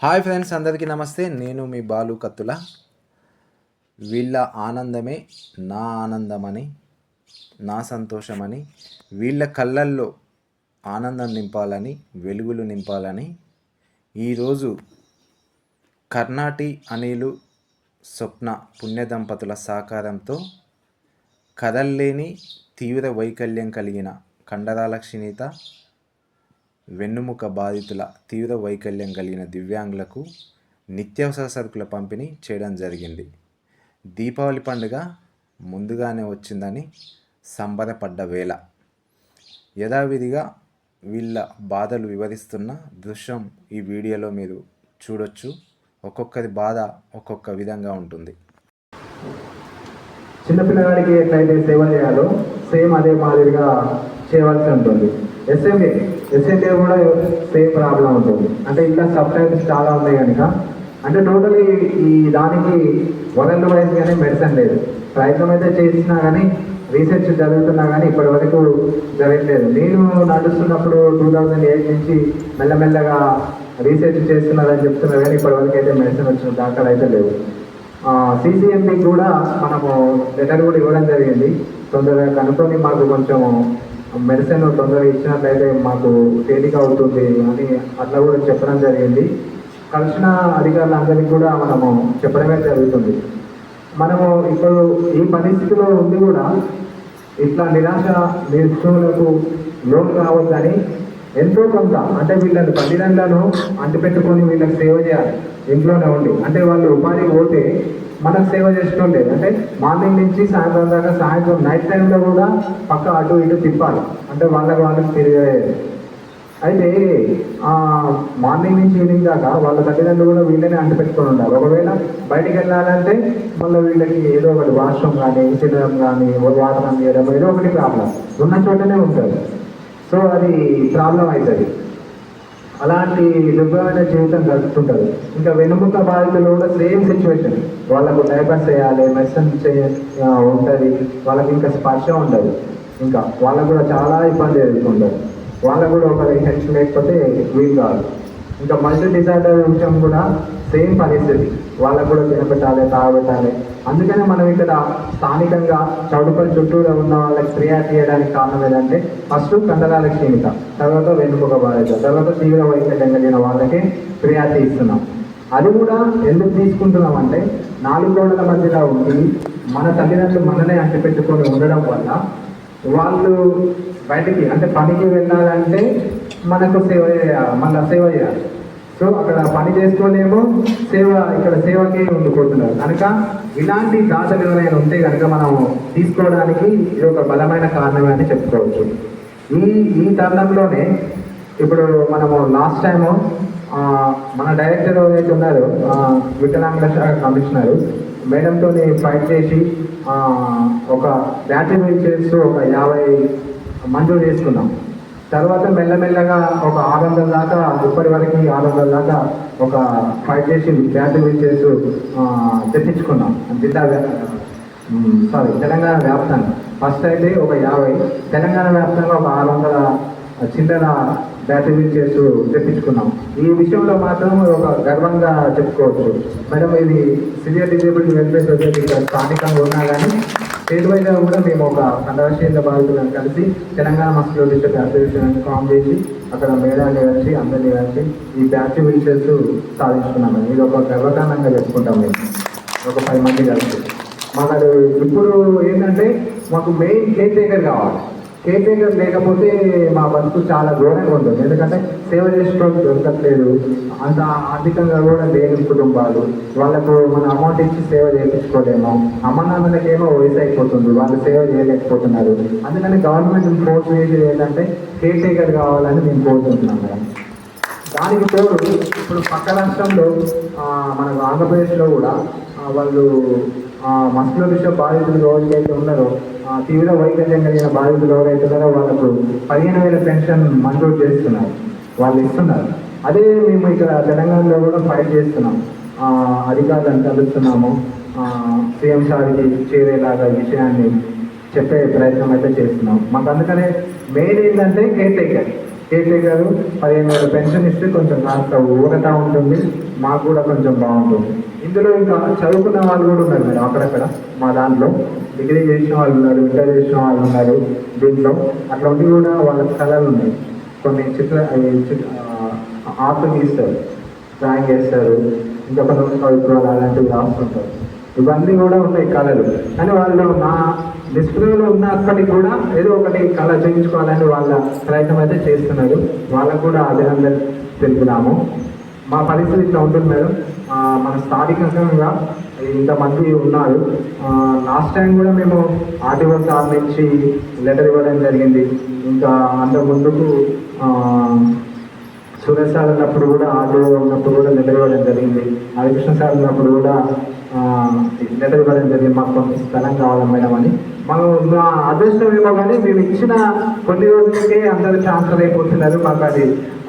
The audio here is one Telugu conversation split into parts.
హాయ్ ఫ్రెండ్స్ అందరికీ నమస్తే. నేను మీ బాలు కత్తుల. వీళ్ళ ఆనందమే నా ఆనందమని నా సంతోషమని వీళ్ళ కళ్ళల్లో ఆనందం నింపాలని వెలుగులు నింపాలని ఈరోజు కర్ణాటి అనిలు స్వప్న పుణ్య దంపతుల సహకారంతో కదల్లేని తీవ్ర వైకల్యం కలిగిన కండరాల క్షీణిత వెన్నుముక బాధితుల తీవ్ర వైకల్యం కలిగిన దివ్యాంగులకు నిత్యావసర సరుకుల పంపిణీ చేయడం జరిగింది. దీపావళి పండుగ ముందుగానే వచ్చిందని సంబరపడ్డ వేళ. యథావిధిగా వీళ్ళ బాధలు వివరిస్తున్న దృశ్యం ఈ వీడియోలో మీరు చూడొచ్చు. ఒక్కొక్కరి బాధ ఒక్కొక్క విధంగా ఉంటుంది. చిన్నపిల్లగాడికి ఎట్లయితే సేవ చేయాలో సేమ్ అదే మాదిరిగా చేయవలసి ఉంటుంది. ఎస్ఎంఏ ఎస్ఎంఏ కూడా సేమ్ ప్రాబ్లం ఉంటుంది. అంటే ఇట్లా సబ్ టైప్స్ చాలా ఉన్నాయి కనుక. అంటే టోటలీ ఈ దానికి వరల్డ్ వైజ్గానే మెడిసిన్ లేదు. ప్రయత్నం అయితే చేసినా కానీ రీసెర్చ్ జరుగుతున్నా కానీ ఇప్పటి వరకు జరగట్లేదు. నేను నడుస్తున్నప్పుడు టూ థౌజండ్ ఎయిట్ నుంచి మెల్లమెల్లగా రీసెర్చ్ చేస్తున్నారని చెప్తున్నారు కానీ ఇప్పటి వరకు అయితే మెడిసిన్ వచ్చిన దాఖలు అయితే లేవు. సిసిఎంపి కూడా మనము లెటర్ కూడా ఇవ్వడం జరిగింది. తొందరగా కనుక్కొని మాకు కొంచెం మెడిసిన్ తొందరగా ఇచ్చినట్లయితే మాకు తేలిక అవుతుంది అని అట్లా కూడా చెప్పడం జరిగింది. కలిసిన అధికారులందరికీ కూడా మనము చెప్పడమే జరుగుతుంది. మనము ఇప్పుడు ఈ పరిస్థితిలో ఉండి కూడా ఇట్లా నిరాశ నిరుత్సులకు లోన్ కావద్దని ఎంతో కొంత అంటే వీళ్ళని తల్లిదండ్రులను అంటిపెట్టుకొని వీళ్ళకి సేవ చేయాలి. ఇంట్లోనే ఉండి. అంటే వాళ్ళు ఉపాధి పోతే మనకు సేవ చేసుకోండి అంటే మార్నింగ్ నుంచి సాయంత్రం దాకా సాయంత్రం నైట్ టైంలో కూడా పక్క అటు ఇటు తిప్పాలి. అంటే వాళ్ళకి వాళ్ళకి తిరిగే అయితే మార్నింగ్ నుంచి ఈవినింగ్ దాకా వాళ్ళ తల్లిదండ్రులు కూడా వీళ్ళనే అంటిపెట్టుకొని ఉండాలి. ఒకవేళ బయటికి వెళ్ళాలంటే మళ్ళీ వీళ్ళకి ఏదో ఒకటి వాష్రూమ్ కానీ తినడం కానీ వాటర్ చేయడం ఏదో ఒకటి ప్రాబ్లం. ఉన్న చోటనే ఉంటుంది సో అది ప్రాబ్లం అవుతుంది. అలాంటి దుర్భరమైన జీవితం గడుపుతుంటారు. ఇంకా వెనుముక బాధితులు కూడా సేమ్ సిచ్యువేషన్ వాళ్ళకు డైపర్స్ వేయాలి మెసన్ చేయ ఉంటుంది. వాళ్ళకి ఇంకా స్పర్శ ఉండదు. ఇంకా వాళ్ళకు కూడా చాలా ఇబ్బంది ఎదుర్కొంటారు. వాళ్ళకు కూడా ఒకరి హెల్ప్ లేకపోతే వీలు కాదు. ఇంకా మల్టీ డిజార్డర్ విషయం కూడా సేమ్ పరిస్థితి. వాళ్ళకు కూడా తినబెట్టాలి తాగబెట్టాలి. అందుకనే మనం ఇక్కడ స్థానికంగా చౌడుపల్లి చుట్టూరా ఉన్న వాళ్ళకి క్రియాట్ చేయడానికి కారణం ఏంటంటే ఫస్ట్ కండరాల క్షీణిత తర్వాత వెనుముక బాధ్యత తర్వాత తీవ్ర వైకల్యం కలిగిన వాళ్ళకి క్రియాటి ఇస్తున్నాం. అది కూడా ఎందుకు తీసుకుంటున్నాం అంటే నాలుగు గోడల మధ్యలో ఉండి మన తల్లిదండ్రులు మననే అంటిపెట్టుకొని ఉండడం వల్ల వాళ్ళు బయటికి అంటే పనికి వెళ్ళాలంటే మనకు సేవ మన మళ్ళీ సేవ చేయాలి. సో అక్కడ పని చేసుకోలేము. సేవ ఇక్కడ సేవకే ఉండిపోతున్నారు. కనుక ఇలాంటి దాతలు ఎవరైనా ఉంటే కనుక మనం తీసుకోవడానికి ఇది ఒక బలమైన కారణమే అని చెప్పుకోవచ్చు. ఈ ఈ తరుణంలోనే ఇప్పుడు మనము లాస్ట్ టైము మన డైరెక్టర్ ఏదైతే ఉన్నారో ఆ, వికలాంగుల శాఖ కమిషనర్ మేడంతో ఫైట్ చేసి ఒక బ్యాటరీ వెహికల్స్ ఒక యాభై మంజూరు చేసుకున్నాం తర్వాత మెల్లమెల్లగా ఒక ఆరు వందల దాకా ఇప్పటి వరకు ఆరు వందల దాకా ఒక ఫైట్ చేసి బ్యాటరీ చేస్తూ తెప్పించుకున్నాం. జిల్లా సారీ తెలంగాణ వ్యాప్తంగా. ఫస్ట్ అయితే ఒక యాభై. తెలంగాణ వ్యాప్తంగా ఒక ఆరు వందల చిల్లర బ్యాటరీ చేస్తూ తెప్పించుకున్నాం. ఈ విషయంలో మాత్రం ఒక గర్వంగా చెప్పుకోవచ్చు. మేడం ఇది సివియర్ డిజేబుల్డ్ వెల్ఫేర్ సొసైటీ స్థానికంగా ఉన్నా కానీ స్టేట్ వైజ్గా కూడా మేము ఒక కండరాశీల బాధితులను కలిసి Telangana muscular district association form చేసి అక్కడ మేడాన్ని కలిసి అందరినీ కలిసి ఈ బ్యాటరీ వీల్చైర్స్ సాధించుకున్నాం ఇది ఒక గర్వకారణంగా చెప్పుకుంటాం మేము. ఒక పది మంది కలిసి. మాకు ఇప్పుడు ఏంటంటే మాకు మెయిన్ కేర్ టేకర్ కావాలి. కేర్ లేకపోతే మా బతుకు చాలా ఘోరంగా ఉంటుంది. ఎందుకంటే సేవ చేసుకోవడం దొరకట్లేదు. అంత ఆర్థికంగా కూడా లేని కుటుంబాలు. వాళ్ళకు మన అమౌంట్ ఇచ్చి సేవ చేయించుకోలేము. అమ్మ నాన్నలకేమో వయసు అయిపోతుంది. వాళ్ళు సేవ చేయలేకపోతున్నారు. అందుకని గవర్నమెంట్ ఫోర్స్ చేసేది ఏంటంటే కేర్ టేకర్ కావాలని మేము కోరుకుంటున్నాం మేడం. దానికి తోడు ఇప్పుడు పక్క రాష్ట్రంలో మనకు మన ఆంధ్రప్రదేశ్లో కూడా వాళ్ళు మస్కుల విషయ బాధితులు ఎవరికైతే ఉన్నారో తీవ్ర వైకల్యం కలిగిన బాధితులు ఎవరైతే ఉన్నారో వాళ్ళకు పదిహేను వేల పెన్షన్ మంజూరు చేస్తున్నారు. వాళ్ళు ఇస్తున్నారు. అదే మేము ఇక్కడ తెలంగాణలో కూడా ఫైట్ చేస్తున్నాం. అధికారులను కలుస్తున్నాము. సీఎం సార్కి చేరేలాగా విషయాన్ని చెప్పే ప్రయత్నం అయితే చేస్తున్నాం. మాకు అందుకనే మెయిన్ ఏంటంటే కేర్ టేకర్ కేసీ గారు పదిహేను వేల పెన్షన్ ఇస్తే కొంచెం కాస్త ఊరట ఉంటుంది మాకు కూడా కొంచెం బాగుంటుంది. ఇందులో ఇంకా చదువుకున్న వాళ్ళు కూడా ఉన్నారు మేడం అక్కడక్కడ మా దాంట్లో. డిగ్రీ చేసిన వాళ్ళు ఉన్నారు ఇంటర్ చేసిన వాళ్ళు ఉన్నారు దీంట్లో. అట్లా ఉండి కూడా వాళ్ళ కళలు ఉన్నాయి. కొన్ని చిత్ర చిత్ర ఆర్ట్ గీస్తారు డ్రాయింగ్ వేస్తారు. ఇంకా కొన్ని కవిత్వాలు అలాంటివి రాస్తుంటారు. ఇవన్నీ కూడా ఉన్నాయి కళలు. కానీ వాళ్ళు మా డిస్ప్లేలో ఉన్నప్పటికీ కూడా ఏదో ఒకటి కళ చేయించుకోవాలని వాళ్ళ ప్రయత్నం అయితే చేస్తున్నారు. వాళ్ళకు కూడా అభినందన తెలుపుదాము. మా పరిస్థితి ఇట్లా ఉంటుంది మేడం. మన స్థానికంగా ఇంతమంది ఉన్నారు. లాస్ట్ టైం కూడా మేము ఆర్టీఓ సార్ నుంచి లెటర్ ఇవ్వడం జరిగింది. ఇంకా అంత ముందుకు సురేష్ సార్ ఉన్నప్పుడు కూడా ఆర్టీఓ ఉన్నప్పుడు కూడా లెటర్ ఇవ్వడం జరిగింది. హరికృష్ణ సార్ ఉన్నప్పుడు కూడా లెటర్ ఇవ్వడం జరిగింది మాకు కొంత స్థలం కావాలి మేడం అని. మనం మా అదృష్టం ఏమో కానీ మేము ఇచ్చిన కొన్ని రోజులకే అందరూ ట్రాన్స్ఫర్ అయిపోతున్నారు. మాకు అది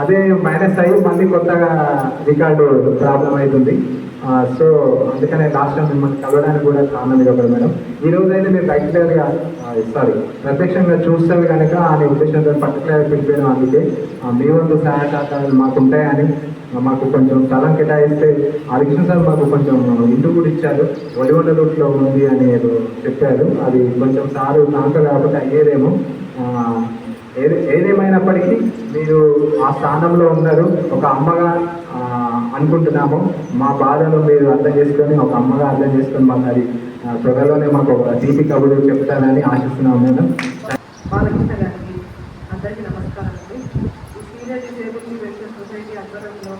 అదే మైనస్ అయ్యి మళ్ళీ కొత్తగా రికార్డు ప్రాబ్లం అవుతుంది. సో అందుకనే లాస్ట్ టైం మిమ్మల్ని కలవడానికి కూడా కారణం ఇది మేడం. ఈ రోజు అయితే మీరు రెగ్యులర్గా సారీ ప్రత్యక్షంగా చూస్తే కనుక అనే ఉద్దేశంతో పర్టికులర్ పిలిపోయినాం అందుకే మీ వంతు సహాయ సహకారాలు మాకు ఉంటాయని మాకు కొంచెం స్థలం కేటాయిస్తే హరికృష్ణ సార్ మాకు కొంచెం ఇంటి కూడా ఇచ్చారు. వడివండ రూట్లో ఉంది అని చెప్పారు. అది కొంచెం సారు నాకు లేకపోతే అయ్యేదేమో. ఏది ఏదేమైనప్పటికీ మీరు ఆ స్థానంలో ఉన్నారు. ఒక అమ్మగా అనుకుంటున్నాము. మా బాధను మీరు అర్థం చేసుకొని ఒక అమ్మగా అర్థం చేసుకొని మాకు అది త్వరలోనే మాకు ఒక తీపి కబురు చెప్తారని ఆశిస్తున్నాము మేడం. బాలకృష్ణ అందరికీ నమస్కారం అండి ఈ సీనియర్ డిసేబుల్ వెల్ఫేర్ సొసైటీ ఆధ్వర్యంలో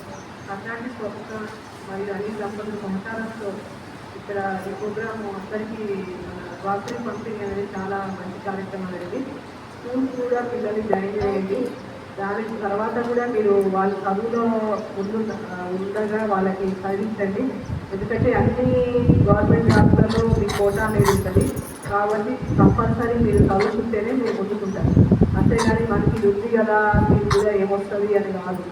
కర్ణాటక ప్రభుత్వం మరియు అనిల్ దంపతులు సహకారంతో ఇక్కడ ఈ ప్రోగ్రామ్ అందరికీ మన గ్రాసరీ పంపిణీ అనేది చాలా మంచి కార్యక్రమం అనేది. స్కూల్స్ కూడా పిల్లల్ని జాయిన్ చేయండి. దాని తర్వాత కూడా మీరు వాళ్ళ చదువులో ముందు ఉండగా వాళ్ళకి చదివించండి ఎందుకంటే అన్ని గవర్నమెంట్ జాబ్లలో మీ కోటా అనేది ఉంటుంది. కాబట్టి కంపల్సరీ మీరు చదువుకుంటేనే మీరు ముందుకుంటారు. అంతేగాని మనకి ఉంది కదా మీకు కూడా ఏమొస్తుంది అని కాదు.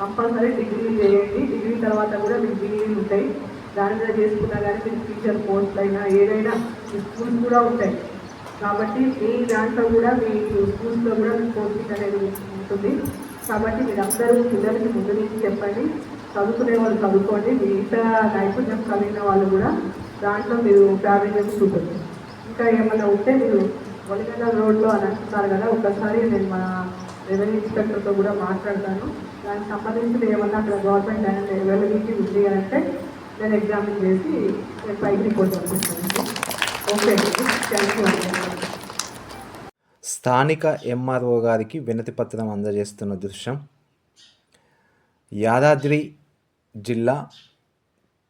కంపల్సరీ డిగ్రీ చేయండి. డిగ్రీ తర్వాత కూడా మీకు డిగ్రీలు ఉంటాయి. దాని మీద చేసుకున్నా కానీ మీకు టీచర్ పోస్ట్ అయినా ఏదైనా మీ స్కూల్స్ కూడా ఉంటాయి. కాబట్టి మీ దాంట్లో కూడా మీ స్కూల్స్లో కూడా మీ కోచింగ్ అనేది ఉంటుంది. కాబట్టి మీరు అందరూ పిల్లలకి ముందు నుంచి చెప్పండి. చదువుకునే వాళ్ళు చదువుకోండి. మీ ఇంత నైపుణ్యం కలిగిన వాళ్ళు కూడా దాంట్లో మీరు ప్రావీణ్యం చూపండి ఇంకా ఏమైనా ఉంటే మీరు వలిగండ రోడ్లో అని అంటున్నారు కదా ఒకసారి నేను మా రెవెన్యూ ఇన్స్పెక్టర్తో కూడా మాట్లాడతాను. దానికి సంబంధించిన ఏమన్నా అక్కడ గవర్నమెంట్ అవైలబిలిటీ ఉంది అని అంటే నేను ఎగ్జామిన్ చేసి నేను పైకి రిపోర్ట్ పంపిస్తాను. ఓకే థ్యాంక్ యూ స్థానిక ఎంఆర్ఓ గారికి వినతి పత్రం అందజేస్తున్న దృశ్యం. యాదాద్రి జిల్లా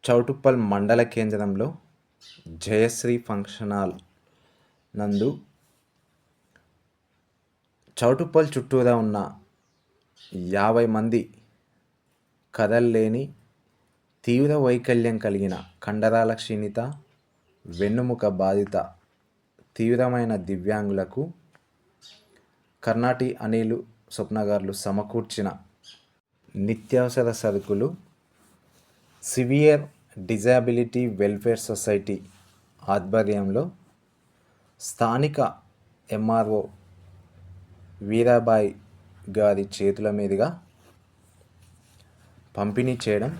చౌటుప్పల్ మండల కేంద్రంలో జయశ్రీ ఫంక్షన్ హాల్ నందు చౌటుప్పల్ చుట్టూరా ఉన్న యాభై మంది కదల్లేని తీవ్ర వైకల్యం కలిగిన కండరాల క్షీణిత వెన్నుముక బాధిత తీవ్రమైన దివ్యాంగులకు కర్ణాటి అనిలు స్వప్నగారులు సమకూర్చిన నిత్యావసర సరుకులు సివియర్ డిజాబిలిటీ వెల్ఫేర్ సొసైటీ ఆధ్వర్యంలో స్థానిక ఎంఆర్ఓ వీరాబాయ్ గారి చేతుల మీదుగా పంపిణీ చేయడం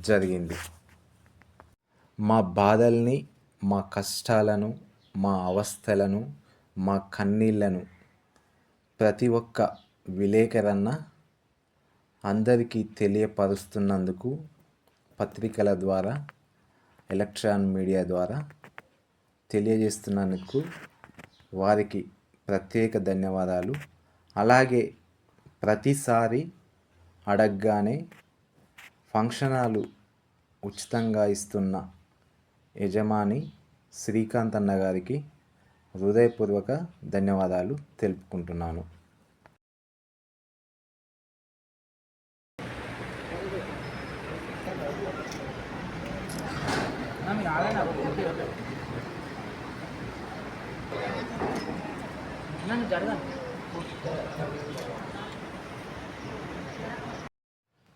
జరిగింది. మా బాధల్ని మా కష్టాలను మా అవస్థలను మా కన్నీళ్ళను ప్రతి ఒక్క విలేకరన్న అందరికీ తెలియపరుస్తున్నందుకు పత్రికల ద్వారా ఎలక్ట్రాన్ మీడియా ద్వారా తెలియజేస్తున్నందుకు వారికి ప్రత్యేక ధన్యవాదాలు. అలాగే ప్రతిసారి అడగగానే ఫంక్షనాలు ఉచితంగా ఇస్తున్న యజమాని శ్రీకాంత్ అన్న గారికి హృదయపూర్వక ధన్యవాదాలు తెలుపుకుంటున్నాను.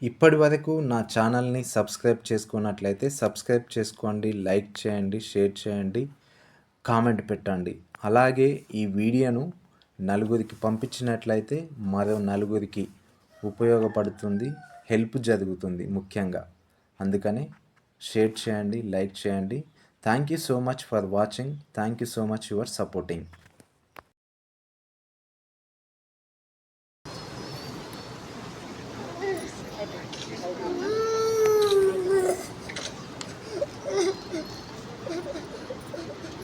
ఇప్పటి వరకు నా ఛానల్ని సబ్స్క్రైబ్ చేసుకున్నట్లయితే సబ్స్క్రైబ్ చేసుకోండి లైక్ చేయండి షేర్ చేయండి కామెంట్ పెట్టండి. అలాగే ఈ వీడియోను నలుగురికి పంపించినట్లయితే మరో నలుగురికి ఉపయోగపడుతుంది హెల్ప్ జరుగుతుంది ముఖ్యంగా. అందుకని షేర్ చేయండి లైక్ చేయండి. Thank you so much for watching. Thank you so much your supporting.